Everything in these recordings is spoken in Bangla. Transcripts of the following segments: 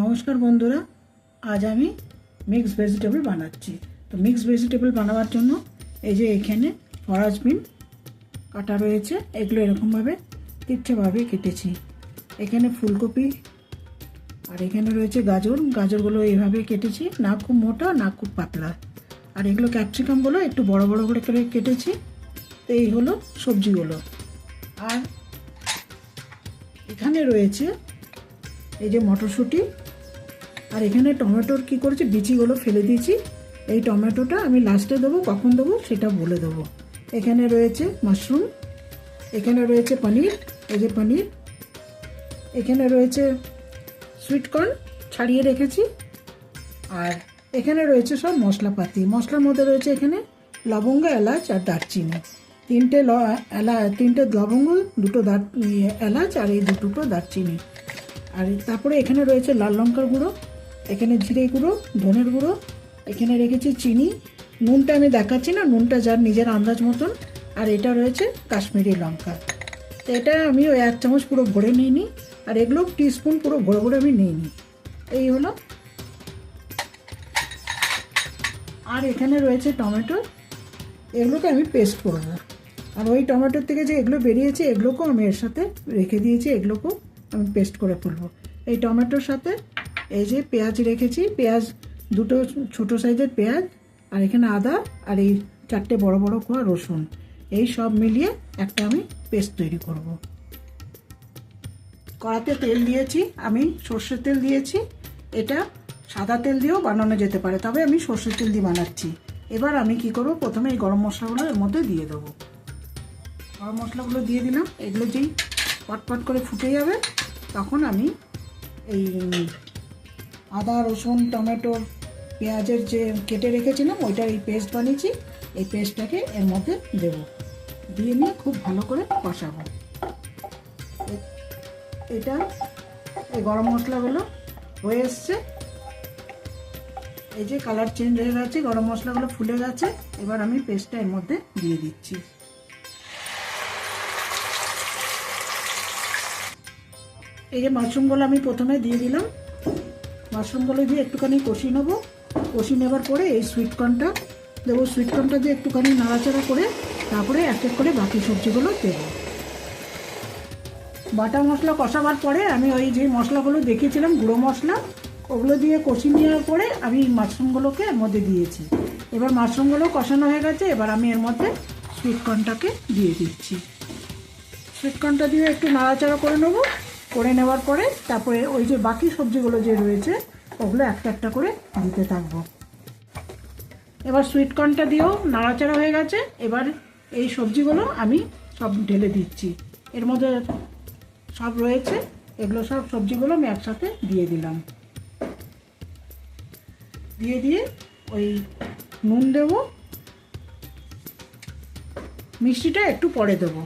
নমস্কার বন্ধুরা, আজ আমি মিক্স ভেজিটেবল বানাচ্ছি। তো মিক্স ভেজিটেবল বানাবার জন্য এই যে এখানে ফরাজবিন কাটা রয়েছে, এগুলো এরকমভাবে তিরছেভাবে কেটেছি। এখানে ফুলকপি, আর এখানে রয়েছে গাজর। গাজরগুলো এইভাবে কেটেছি, না খুব মোটা, না খুব পাতলা। আর এগুলো ক্যাপসিকামগুলো একটু বড় বড় করে করে কেটেছি। তো এই হলো সবজিগুলো। আর এখানে রয়েছে এই যে মটরশুঁটি। আর এখানে টমেটোর কি করেছি, বিচিগুলো ফেলে দিয়েছি। এই টমেটোটা আমি লাস্টে দেবো, কখন দেবো সেটা বলে দেবো। এখানে রয়েছে মাশরুম, এখানে রয়েছে পনির, এই যে পনির। এখানে রয়েছে সুইটকর্ন ছাড়িয়ে রেখেছি। আর এখানে রয়েছে সব মশলাপাতি। মশলার মধ্যে রয়েছে এখানে লবঙ্গ, এলাচ আর দারচিনি। তিনটে ল, এলা, তিনটে লবঙ্গ, দুটো দার এলাচ আর এই দুটো দারচিনি। আর তারপরে এখানে রয়েছে লাল লঙ্কার গুঁড়ো, এখানে জিরে গুঁড়ো, ধনের গুঁড়ো, এখানে রেখেছি চিনি। নুনটা আমি দেখাচ্ছি না, নুনটা যার নিজের আন্দাজ মতন। আর এটা রয়েছে কাশ্মীরি লঙ্কা। তো এটা আমি ওই এক চামচ পুরো ভরে নিইনি, আর এগুলো টিস্পুন পুরো ভরে ভরে আমি নিইনি। এই হলো। আর এখানে রয়েছে টমেটো, এগুলোকে আমি পেস্ট করব। আর ওই টমেটোর থেকে যে এগুলো বেরিয়েছে, এগুলোকেও আমি এর সাথে রেখে দিয়েছি, এগুলোকেও। আমি পেস্ট করে ফেলব এই টমেটোর সাথে এই যে পেঁয়াজ রেখেছি, পেঁয়াজ দুটো ছোটো সাইজের পেঁয়াজ আর এখানে আদা আর এই চারটে বড় বড় কোয়া রসুন। এই সব মিলিয়ে একটা আমি পেস্ট তৈরি করব। কড়াতে তেল দিয়েছি, আমি সর্ষের তেল দিয়েছি। এটা সাদা তেল দিয়েও বানানো যেতে পারে, তবে আমি সর্ষের তেল দিয়ে বানাচ্ছি। এবার আমি কি করব? প্রথমে এই গরম মশলাগুলো এর মধ্যে দিয়ে দেবো। গরম মশলাগুলো দিয়ে দিলাম, এগুলো যেই পটপট করে ফুটে যাবে তখন আমি এই আদা, রসুন, টমেটো, পেঁয়াজের যে কেটে রেখেছিলাম, ওইটার এই পেস্ট বানিয়েছি। এই পেস্টটাকে এর মধ্যে দেব। দিয়ে নিয়ে খুব ভালো করে কষাবো। এটা এই গরম মশলাগুলো হয়ে এসছে। এই যে কালার চেঞ্জ হয়ে গেছে, গরম মশলাগুলো ফুলে গেছে, এবার আমি পেস্টটা এর মধ্যে দিয়ে দিচ্ছি। এই যে মাশরুমগুলো আমি প্রথমে দিয়ে দিলাম। মাশরুমগুলো দিয়ে একটুখানি কষিয়ে নেব। কষিয়ে নেবার পরে এই সুইটকর্নটা দেবো। সুইটকর্নটা দিয়ে একটুখানি নাড়াচাড়া করে তারপরে এক এক করে বাকি সবজিগুলো দেবো। বাটা মশলা কষাবার পরে আমি ওই যে মশলাগুলো দেখিয়েছিলাম, গুঁড়ো মশলা, ওগুলো দিয়ে কষিয়ে নেওয়ার পরে আমি মাশরুমগুলোকে এর মধ্যে দিয়েছি। এবার মাশরুমগুলো কষানো হয়ে গেছে, এবার আমি এর মধ্যে সুইটকর্নটাকে দিয়ে দিচ্ছি। সুইটকর্নটা দিয়ে একটু নাড়াচাড়া করে নেব। করে নেওয়ার পরে তারপরে ওই যে বাকি সবজিগুলো যে রয়েছে, ওগুলো একটা একটা করে দিতে থাকব। এবার সুইটকর্নটা দিয়েও নাড়াচাড়া হয়ে গেছে। এবার এই সবজিগুলো আমি সব ঢেলে দিচ্ছি। এর মধ্যে সব রয়েছে, এগুলো সব সবজিগুলো আমি একসাথে দিয়ে দিলাম। দিয়ে দিয়ে ওই নুন দেবো, মিষ্টিটা একটু পরে দেবো।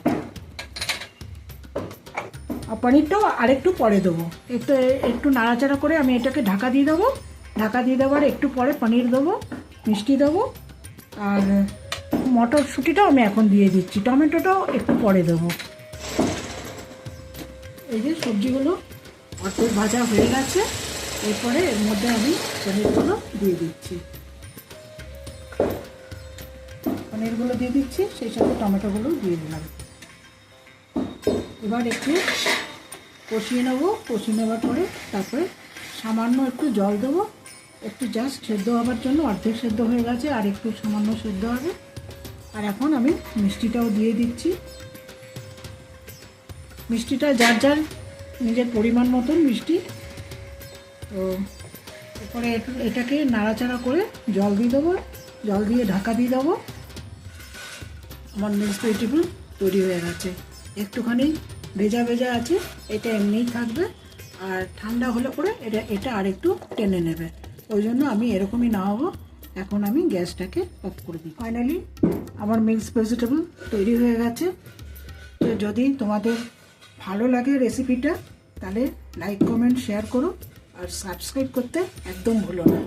পনিরটাও আরেকটু পরে দেবো। একটু একটু নাড়াচাড়া করে আমি এটাকে ঢাকা দিয়ে দেবো। ঢাকা দিয়ে দেওয়ার একটু পরে পনির দেবো, মিষ্টি দেবো। আর মটরশুঁটিটাও আমি এখন দিয়ে দিচ্ছি। টমেটোটাও একটু পরে দেবো। এই যে সবজিগুলো অর্ধেক ভাজা হয়ে গেছে, এরপরে এর মধ্যে আমি পনিরগুলো দিয়ে দিচ্ছি। পনিরগুলো দিয়ে দিচ্ছি, সেই সাথে টমেটোগুলো দিয়ে দিলাম। এবার একটু কষিয়ে নেব, কষিয়ে নেওয়ার পরে তারপরে সামান্য একটু জল দেবো। একটু জাস্ট সেদ্ধ হওয়ার জন্য অর্ধেক সেদ্ধ হয়ে গেছে, আর একটু সামান্য সেদ্ধ হবে। আর এখন আমি মিষ্টিটাও দিয়ে দিচ্ছি। মিষ্টিটা যার যার নিজের পরিমাণ মতন মিষ্টি। তো এরপরে এটাকে নাড়াচাড়া করে জল দিয়ে দেবো, জল দিয়ে ঢাকা দিয়ে দেবো। আমার মিক্সড ভেজিটেবল তৈরি হয়ে গেছে। একটুখানি ভেজা ভেজা আছে, এটা এমনিই থাকবে। আর ঠান্ডা হলে পরে এটা এটা আরেকটু টেনে নেবে। ওই জন্য আমি এরকমই না নামাবো। এখন আমি গ্যাসটাকে অফ করে দিই। ফাইনালি আমার মিক্সড ভেজিটেবল তৈরি হয়ে গেছে। তো যদি তোমাদের ভালো লাগে রেসিপিটা, তাহলে লাইক, কমেন্ট, শেয়ার করো। আর সাবস্ক্রাইব করতে একদম ভুলো না।